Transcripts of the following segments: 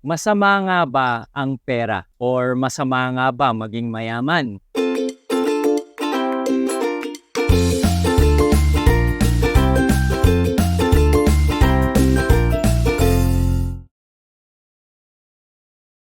Masama nga ba ang pera? Or masama nga ba maging mayaman?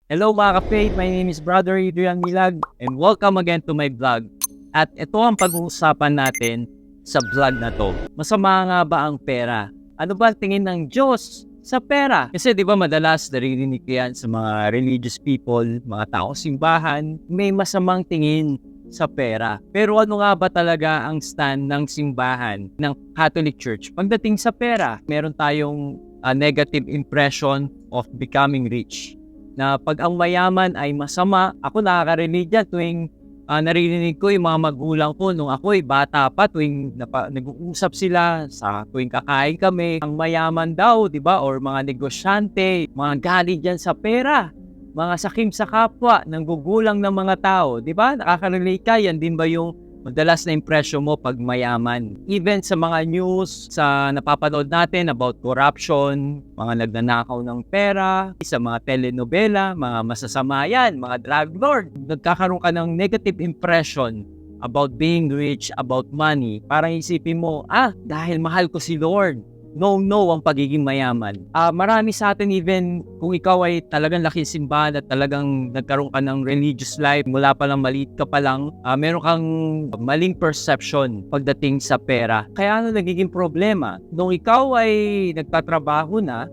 Hello mga ka-faith, my name is Brother Adrian Milag and welcome again to my vlog. At ito ang pag-uusapan natin sa vlog na to. Masama nga ba ang pera? Ano ba tingin ng Diyos sa pera? Kasi di ba madalas naririnig yan sa mga religious people, mga tao simbahan, may masamang tingin sa pera. Pero ano nga ba talaga ang stand ng simbahan ng Catholic Church pagdating sa pera? Meron tayong uh, negative impression of becoming rich na pag ang mayaman ay masama, ako nakakarinig yan tuwing uh, naririnig ko yung mga magulang ko nung ako ay bata pa tuwing napa, nag-uusap sila sa tuwing kakain kami. Ang mayaman daw, di ba? Or mga negosyante, mga galing dyan sa pera mga sakim sa kapwa, nang gugulang ng mga tao, di ba? Nakaka-relate ka, yan din ba yung madalas na impression mo pag mayaman. Even sa mga news, sa napapanood natin about corruption, mga nagnanakaw ng pera, sa mga telenovela, mga masasama yan, mga drug lord. Nagkakaroon ka ng negative impression about being rich, about money. Parang isipin mo, ah, dahil mahal ko si Lord, no-no ang pagiging mayaman. Uh, marami sa atin even kung ikaw ay talagang laki simbahan at talagang nagkaroon ka ng religious life mula pa lang maliit ka pa lang, uh, meron kang maling perception pagdating sa pera. Kaya ano nagiging problema? Nung ikaw ay nagtatrabaho na,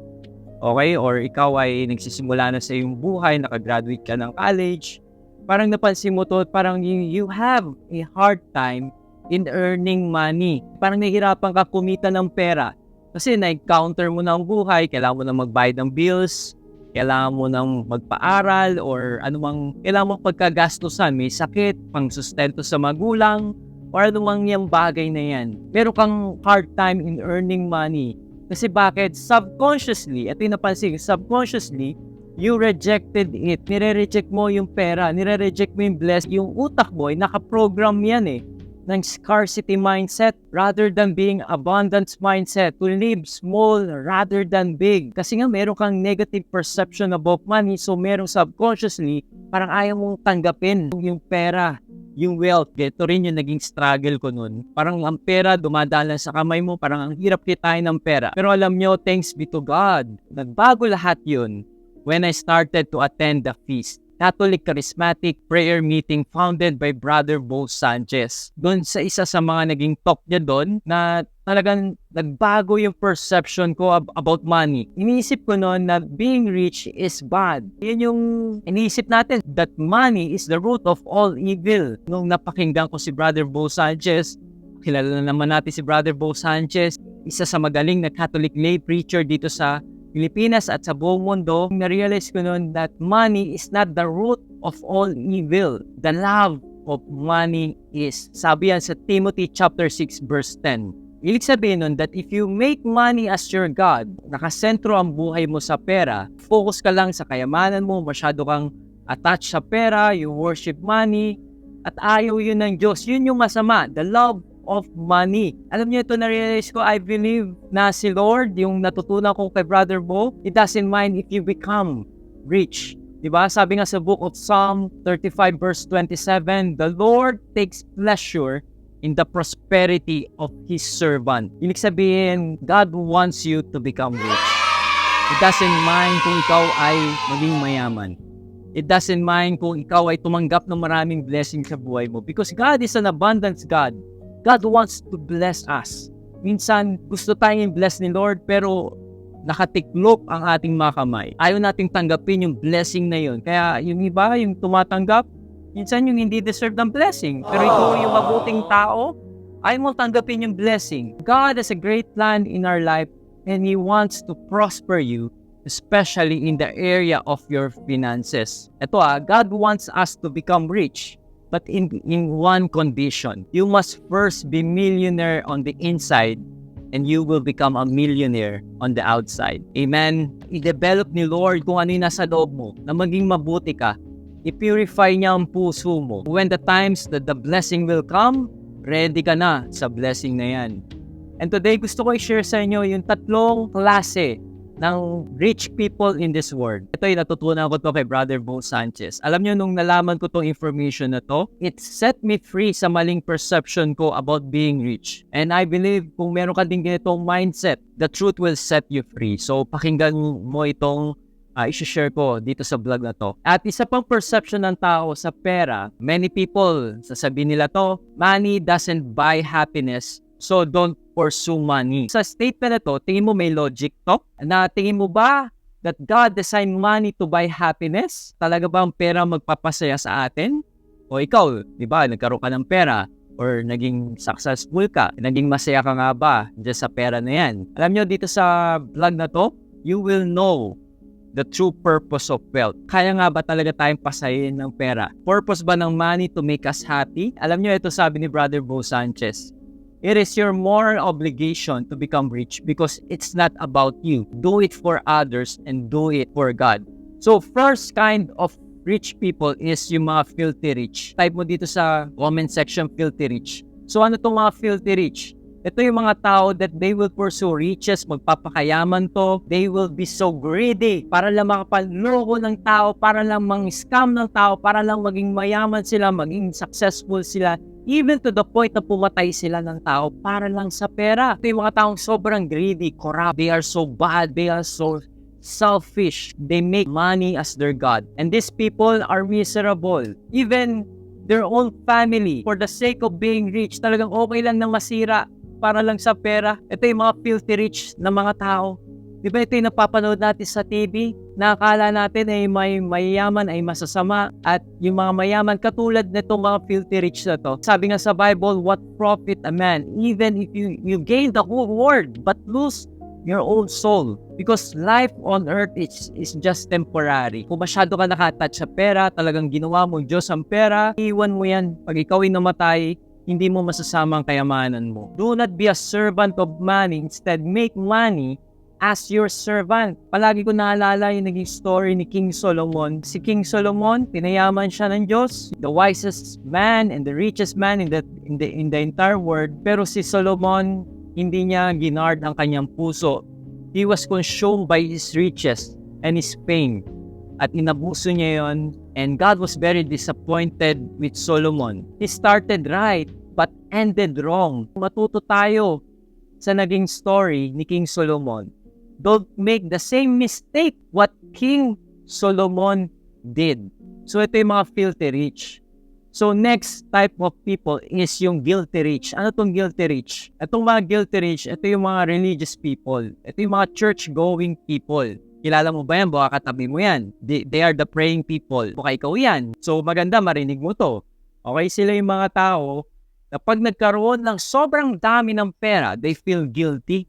okay, or ikaw ay nagsisimula na sa iyong buhay, nakagraduate ka ng college, parang napansin mo to, parang you, you have a hard time in earning money. Parang nahihirapan ka kumita ng pera kasi na-encounter mo ang buhay, kailangan mo na magbayad ng bills, kailangan mo nang magpaaral or anumang kailangan mong pagkagastusan, may sakit, pang sustento sa magulang, or anumang yung bagay na yan. Meron kang hard time in earning money. Kasi bakit? Subconsciously, yung napansin, subconsciously, you rejected it. Nire-reject mo yung pera, nire-reject mo yung bless. Yung utak mo, ay nakaprogram yan eh ng scarcity mindset rather than being abundance mindset to live small rather than big. Kasi nga meron kang negative perception about money so meron subconsciously parang ayaw mong tanggapin yung pera yung wealth. Ito rin yung naging struggle ko noon. Parang ang pera dumadala sa kamay mo, parang ang hirap kitain ng pera. Pero alam nyo, thanks be to God, nagbago lahat yun when I started to attend the feast. Catholic Charismatic Prayer Meeting founded by Brother Bo Sanchez. Doon sa isa sa mga naging talk niya doon na talagang nagbago yung perception ko ab- about money. Iniisip ko noon na being rich is bad. Yan yung iniisip natin that money is the root of all evil. Nung napakinggan ko si Brother Bo Sanchez, kilala na naman natin si Brother Bo Sanchez, isa sa magaling na Catholic lay preacher dito sa Pilipinas at sa buong mundo, na-realize ko noon that money is not the root of all evil. The love of money is. Sabi yan sa Timothy chapter 6 verse 10. Ibig sabihin nun that if you make money as your God, nakasentro ang buhay mo sa pera, focus ka lang sa kayamanan mo, masyado kang attached sa pera, you worship money, at ayaw yun ng Diyos. Yun yung masama. The love of money. Alam niyo ito na-realize ko, I believe na si Lord, yung natutunan ko kay Brother Bo, it doesn't mind if you become rich. Diba? Sabi nga sa book of Psalm 35 verse 27, The Lord takes pleasure in the prosperity of His servant. Ibig sabihin, God wants you to become rich. It doesn't mind kung ikaw ay maging mayaman. It doesn't mind kung ikaw ay tumanggap ng maraming blessing sa buhay mo because God is an abundance God. God wants to bless us. Minsan, gusto tayong bless ni Lord, pero nakatiklop ang ating mga kamay. Ayaw nating tanggapin yung blessing na yun. Kaya yung iba, yung tumatanggap, minsan yung hindi deserve ng blessing. Pero ito yung mabuting tao, ayaw mo tanggapin yung blessing. God has a great plan in our life and He wants to prosper you especially in the area of your finances. Ito ah, God wants us to become rich but in, in one condition. You must first be millionaire on the inside and you will become a millionaire on the outside. Amen? I-develop ni Lord kung ano yung nasa loob mo na maging mabuti ka. I-purify niya ang puso mo. When the times that the blessing will come, ready ka na sa blessing na yan. And today gusto ko i-share sa inyo yung tatlong klase ng rich people in this world. Ito yung natutunan ko to kay Brother Bo Sanchez. Alam nyo, nung nalaman ko tong information na to, it set me free sa maling perception ko about being rich. And I believe kung meron ka din ganitong mindset, the truth will set you free. So pakinggan mo itong uh, isi-share ko dito sa vlog na to. At isa pang perception ng tao sa pera, many people, sasabihin nila to, money doesn't buy happiness, so don't pursue money. Sa statement na to, tingin mo may logic to? Na tingin mo ba that God designed money to buy happiness? Talaga ba ang pera magpapasaya sa atin? O ikaw, di ba, nagkaroon ka ng pera, or naging successful ka, naging masaya ka nga ba dyan sa pera na yan. Alam nyo, dito sa vlog na to, you will know the true purpose of wealth. Kaya nga ba talaga tayong pasayin ng pera? Purpose ba ng money to make us happy? Alam nyo, ito sabi ni Brother Bo Sanchez. It is your moral obligation to become rich because it's not about you. Do it for others and do it for God. So first kind of rich people is yung mga filthy rich. Type mo dito sa comment section filthy rich. So ano tong mga filthy rich? Ito yung mga tao that they will pursue riches, magpapakayaman to, they will be so greedy para lang makapanloko ng tao, para lang mang-scam ng tao, para lang maging mayaman sila, maging successful sila, even to the point na pumatay sila ng tao para lang sa pera. Ito yung mga taong sobrang greedy, corrupt, they are so bad, they are so selfish. They make money as their God. And these people are miserable. Even their own family, for the sake of being rich, talagang okay lang na masira para lang sa pera. Ito yung mga filthy rich na mga tao. Di ba ito yung napapanood natin sa TV? Nakakala natin ay may mayayaman ay masasama at yung mga mayaman katulad nitong mga filthy rich na to. Sabi nga sa Bible, what profit a man even if you, you gain the whole world but lose your own soul. Because life on earth is, is just temporary. Kung masyado ka nakatouch sa pera, talagang ginawa mo Diyos ang pera, iwan mo yan. Pag ikaw ay namatay, hindi mo masasama ang kayamanan mo. Do not be a servant of money. Instead, make money as your servant. Palagi ko naalala yung naging story ni King Solomon. Si King Solomon, pinayaman siya ng Diyos, the wisest man and the richest man in the, in the, in the entire world. Pero si Solomon, hindi niya ginard ang kanyang puso. He was consumed by his riches and his fame. At inabuso niya yon and God was very disappointed with Solomon. He started right but ended wrong. Matuto tayo sa naging story ni King Solomon. Don't make the same mistake what King Solomon did. So ito yung mga filthy rich. So next type of people is yung guilty rich. Ano tong guilty rich? Itong mga guilty rich, ito yung mga religious people. Ito yung mga church-going people. Kilala mo ba yan? Baka katabi mo yan. They, they are the praying people. Baka ikaw yan. So maganda marinig mo to. Okay, sila yung mga tao na pag nagkaroon ng sobrang dami ng pera, they feel guilty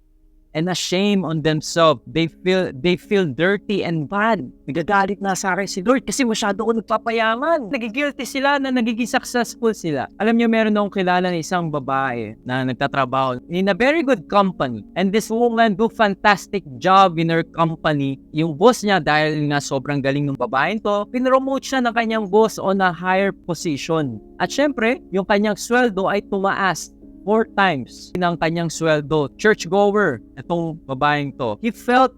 and ashamed on themselves. They feel they feel dirty and bad. Nagagalit na sa akin si Lord kasi masyado ko nagpapayaman. Nagigilty sila na nagiging successful sila. Alam niyo meron akong kilala na isang babae na nagtatrabaho in a very good company. And this woman do fantastic job in her company. Yung boss niya dahil nga sobrang galing ng babae to, pinromote siya ng kanyang boss on a higher position. At syempre, yung kanyang sweldo ay tumaas four times ng kanyang sweldo. Churchgoer, itong babaeng to. He felt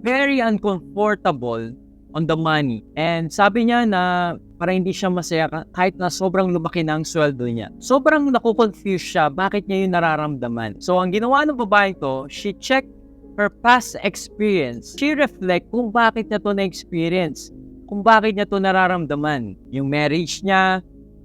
very uncomfortable on the money. And sabi niya na para hindi siya masaya kahit na sobrang lumaki na ang sweldo niya. Sobrang nakukonfuse siya bakit niya yung nararamdaman. So ang ginawa ng babaeng to, she checked her past experience. She reflect kung bakit niya to na-experience. Kung bakit niya to nararamdaman. Yung marriage niya,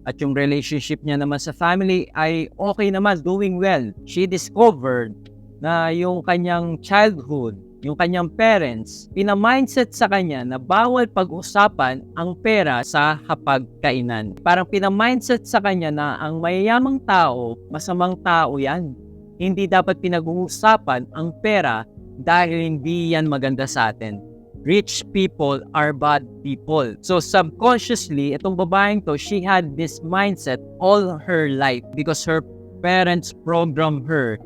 at yung relationship niya naman sa family ay okay naman, doing well. She discovered na yung kanyang childhood, yung kanyang parents, pinamindset sa kanya na bawal pag-usapan ang pera sa hapagkainan. Parang pinamindset sa kanya na ang mayayamang tao, masamang tao yan. Hindi dapat pinag-uusapan ang pera dahil hindi yan maganda sa atin rich people are bad people. So subconsciously, itong babaeng to, she had this mindset all her life because her parents programmed her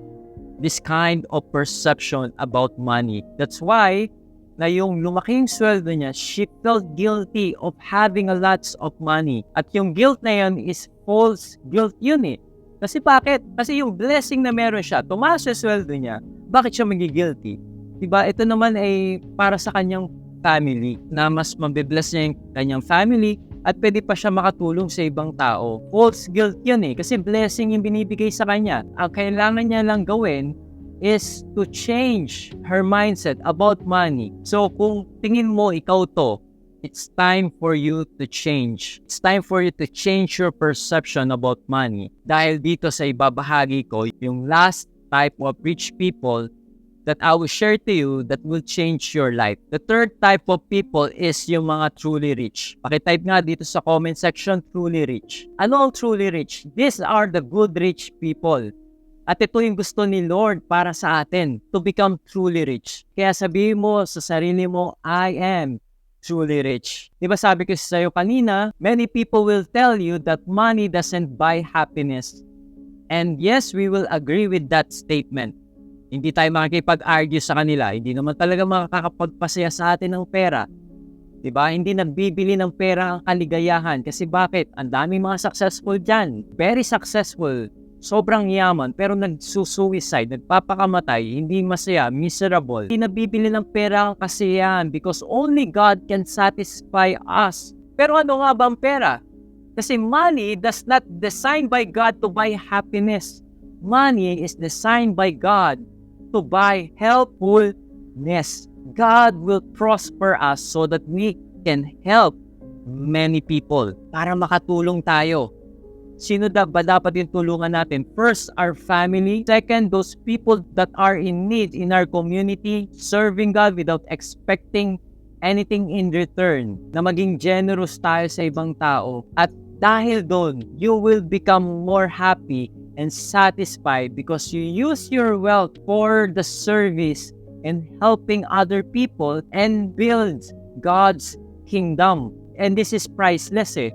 this kind of perception about money. That's why na yung lumaking sweldo niya, she felt guilty of having a lots of money. At yung guilt na yun is false guilt yun eh. Kasi bakit? Kasi yung blessing na meron siya, tumaas yung sweldo niya, bakit siya magigilty? Diba? Ito naman ay para sa kanyang family na mas mabibless niya yung kanyang family at pwede pa siya makatulong sa ibang tao. False guilt yun eh kasi blessing yung binibigay sa kanya. Ang kailangan niya lang gawin is to change her mindset about money. So kung tingin mo ikaw to, it's time for you to change. It's time for you to change your perception about money. Dahil dito sa ibabahagi ko, yung last type of rich people that I will share to you that will change your life. The third type of people is yung mga truly rich. Pakitype nga dito sa comment section, truly rich. Ano ang truly rich? These are the good rich people. At ito yung gusto ni Lord para sa atin, to become truly rich. Kaya sabihin mo sa sarili mo, I am truly rich. Di ba sabi ko sa iyo kanina, many people will tell you that money doesn't buy happiness. And yes, we will agree with that statement. Hindi tayo makikipag-argue sa kanila. Hindi naman talaga makakapagpasaya sa atin ng pera. 'Di ba? Hindi nagbibili ng pera ang kaligayahan kasi bakit? Ang daming mga successful diyan. Very successful. Sobrang yaman pero nagsusuicide, nagpapakamatay, hindi masaya, miserable. Hindi nabibili ng pera ang kasiyahan because only God can satisfy us. Pero ano nga ba ang pera? Kasi money does not designed by God to buy happiness. Money is designed by God to buy helpfulness. God will prosper us so that we can help many people para makatulong tayo. Sino da ba dapat yung tulungan natin? First, our family. Second, those people that are in need in our community, serving God without expecting anything in return. Na maging generous tayo sa ibang tao. At dahil doon, you will become more happy and satisfied because you use your wealth for the service and helping other people and build God's kingdom. And this is priceless eh.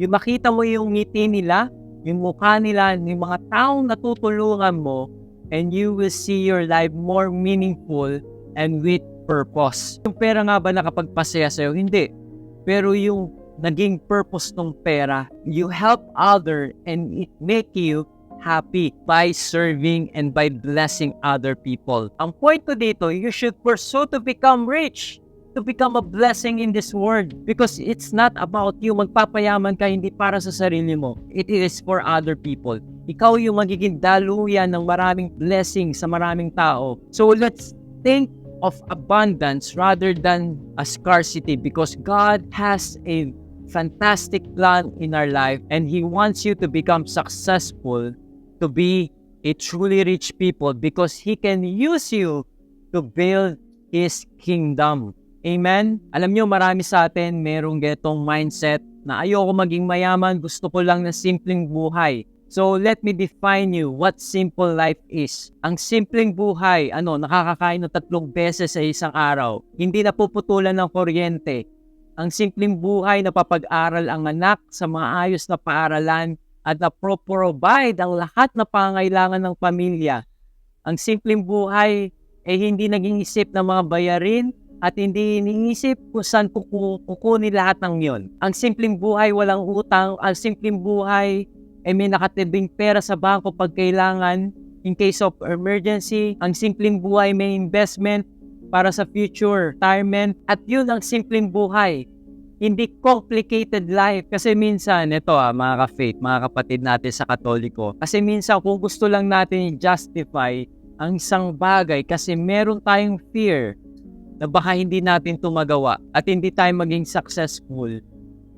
Yung makita mo yung ngiti nila, yung mukha nila, yung mga taong natutulungan mo, and you will see your life more meaningful and with purpose. Yung pera nga ba nakapagpasaya sa'yo? Hindi. Pero yung naging purpose ng pera, you help other and it make you happy by serving and by blessing other people. Ang point ko dito, you should pursue to become rich to become a blessing in this world. Because it's not about you. Magpapayaman ka hindi para sa sarili mo. It is for other people. Ikaw yung magiging daluyan ng maraming blessing sa maraming tao. So let's think of abundance rather than a scarcity. Because God has a fantastic plan in our life and He wants you to become successful to be a truly rich people because He can use you to build His kingdom. Amen? Alam nyo, marami sa atin merong getong mindset na ayoko maging mayaman, gusto ko lang na simpleng buhay. So let me define you what simple life is. Ang simpleng buhay, ano, nakakakain ng tatlong beses sa isang araw. Hindi napuputulan ng kuryente. Ang simpleng buhay na papag-aral ang anak sa maayos na paaralan at na provide ang lahat na pangailangan ng pamilya. Ang simpleng buhay ay hindi naging isip ng mga bayarin at hindi iniisip kung saan kukunin lahat ng yon. Ang simpleng buhay, walang utang. Ang simpleng buhay, ay may nakatibing pera sa bangko pag kailangan in case of emergency. Ang simpleng buhay, may investment para sa future, retirement. At yun ang simpleng buhay. Hindi complicated life. Kasi minsan, ito ah, mga ka-faith, mga kapatid natin sa katoliko. Kasi minsan, kung gusto lang natin justify ang isang bagay kasi meron tayong fear na baka hindi natin ito magawa at hindi tayo maging successful.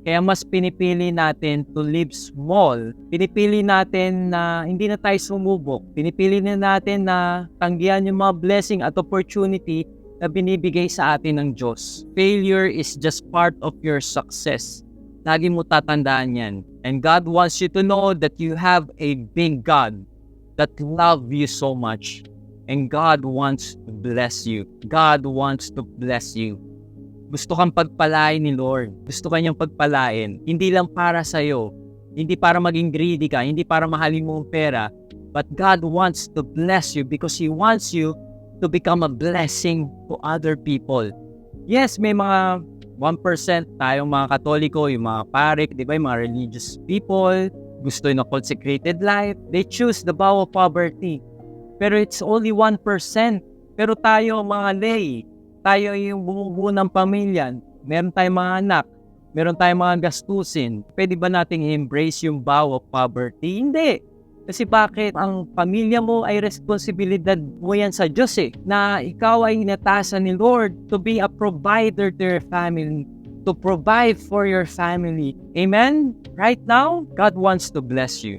Kaya mas pinipili natin to live small. Pinipili natin na hindi na tayo sumubok. Pinipili na natin na tanggihan yung mga blessing at opportunity na binibigay sa atin ng Diyos. Failure is just part of your success. Lagi mo tatandaan yan. And God wants you to know that you have a big God that love you so much And God wants to bless you. God wants to bless you. Gusto kang pagpalain ni Lord. Gusto kanyang pagpalain. Hindi lang para sa iyo. Hindi para maging greedy ka. Hindi para mahalin mo ang pera. But God wants to bless you because He wants you to become a blessing to other people. Yes, may mga 1% tayong mga katoliko, yung mga parik, di ba, yung mga religious people, gusto ng consecrated life. They choose the vow of poverty pero it's only 1%. Pero tayo mga lay, tayo yung bumubuo ng pamilya, meron tayong mga anak, meron tayong mga gastusin. Pwede ba nating i-embrace yung vow of poverty? Hindi. Kasi bakit? Ang pamilya mo ay responsibilidad mo yan sa Diyos eh. Na ikaw ay inatasan ni Lord to be a provider to your family to provide for your family. Amen? Right now, God wants to bless you.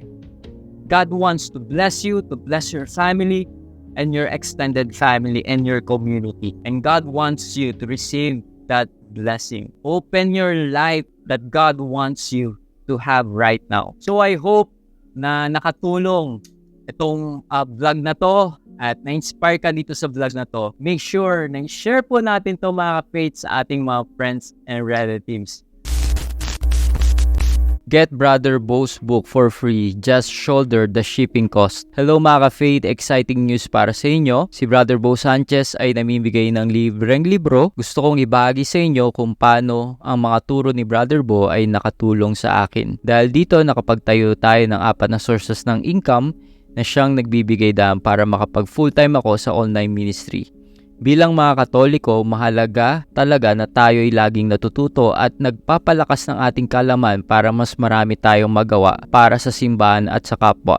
God wants to bless you, to bless your family and your extended family and your community. And God wants you to receive that blessing. Open your life that God wants you to have right now. So I hope na nakatulong itong uh, vlog na to at na-inspire ka dito sa vlog na to. Make sure na share po natin to mga faith sa ating mga friends and relatives. Get Brother Bo's book for free. Just shoulder the shipping cost. Hello mga ka-faith, exciting news para sa inyo. Si Brother Bo Sanchez ay namimigay ng libreng libro. Gusto kong ibahagi sa inyo kung paano ang mga turo ni Brother Bo ay nakatulong sa akin. Dahil dito nakapagtayo tayo ng apat na sources ng income na siyang nagbibigay daan para makapag full-time ako sa online ministry. Bilang mga Katoliko, mahalaga talaga na tayo ay laging natututo at nagpapalakas ng ating kalaman para mas marami tayong magawa para sa simbahan at sa kapwa.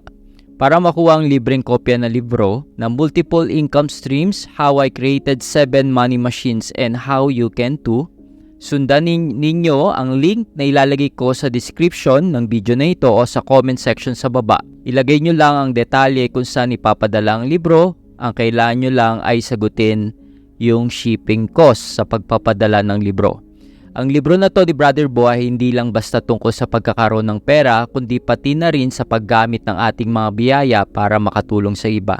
Para makuha ang libreng kopya na libro na Multiple Income Streams, How I Created 7 Money Machines and How You Can Too, sundan nin- ninyo ang link na ilalagay ko sa description ng video na ito o sa comment section sa baba. Ilagay nyo lang ang detalye kung saan ipapadala ang libro, ang kailangan nyo lang ay sagutin yung shipping cost sa pagpapadala ng libro. Ang libro na to ni Brother Bo ay hindi lang basta tungkol sa pagkakaroon ng pera, kundi pati na rin sa paggamit ng ating mga biyaya para makatulong sa iba.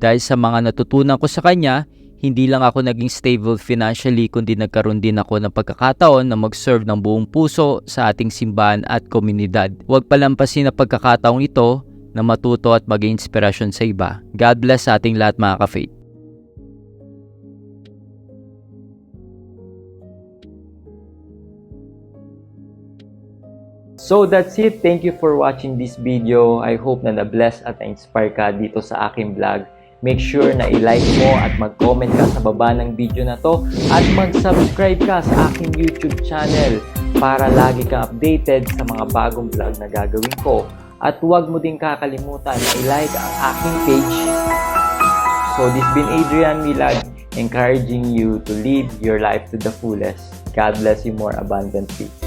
Dahil sa mga natutunan ko sa kanya, hindi lang ako naging stable financially kundi nagkaroon din ako ng pagkakataon na mag-serve ng buong puso sa ating simbahan at komunidad. Huwag palampasin na pagkakataong ito na matuto at maging inspirasyon sa iba. God bless sa ating lahat mga ka-faith. So that's it. Thank you for watching this video. I hope na na-bless at na-inspire ka dito sa aking vlog. Make sure na i-like mo at mag-comment ka sa baba ng video na to at mag-subscribe ka sa aking YouTube channel para lagi kang updated sa mga bagong vlog na gagawin ko. At huwag mo din kakalimutan na i-like ang aking page. So this been Adrian Milag encouraging you to live your life to the fullest. God bless you more abundantly.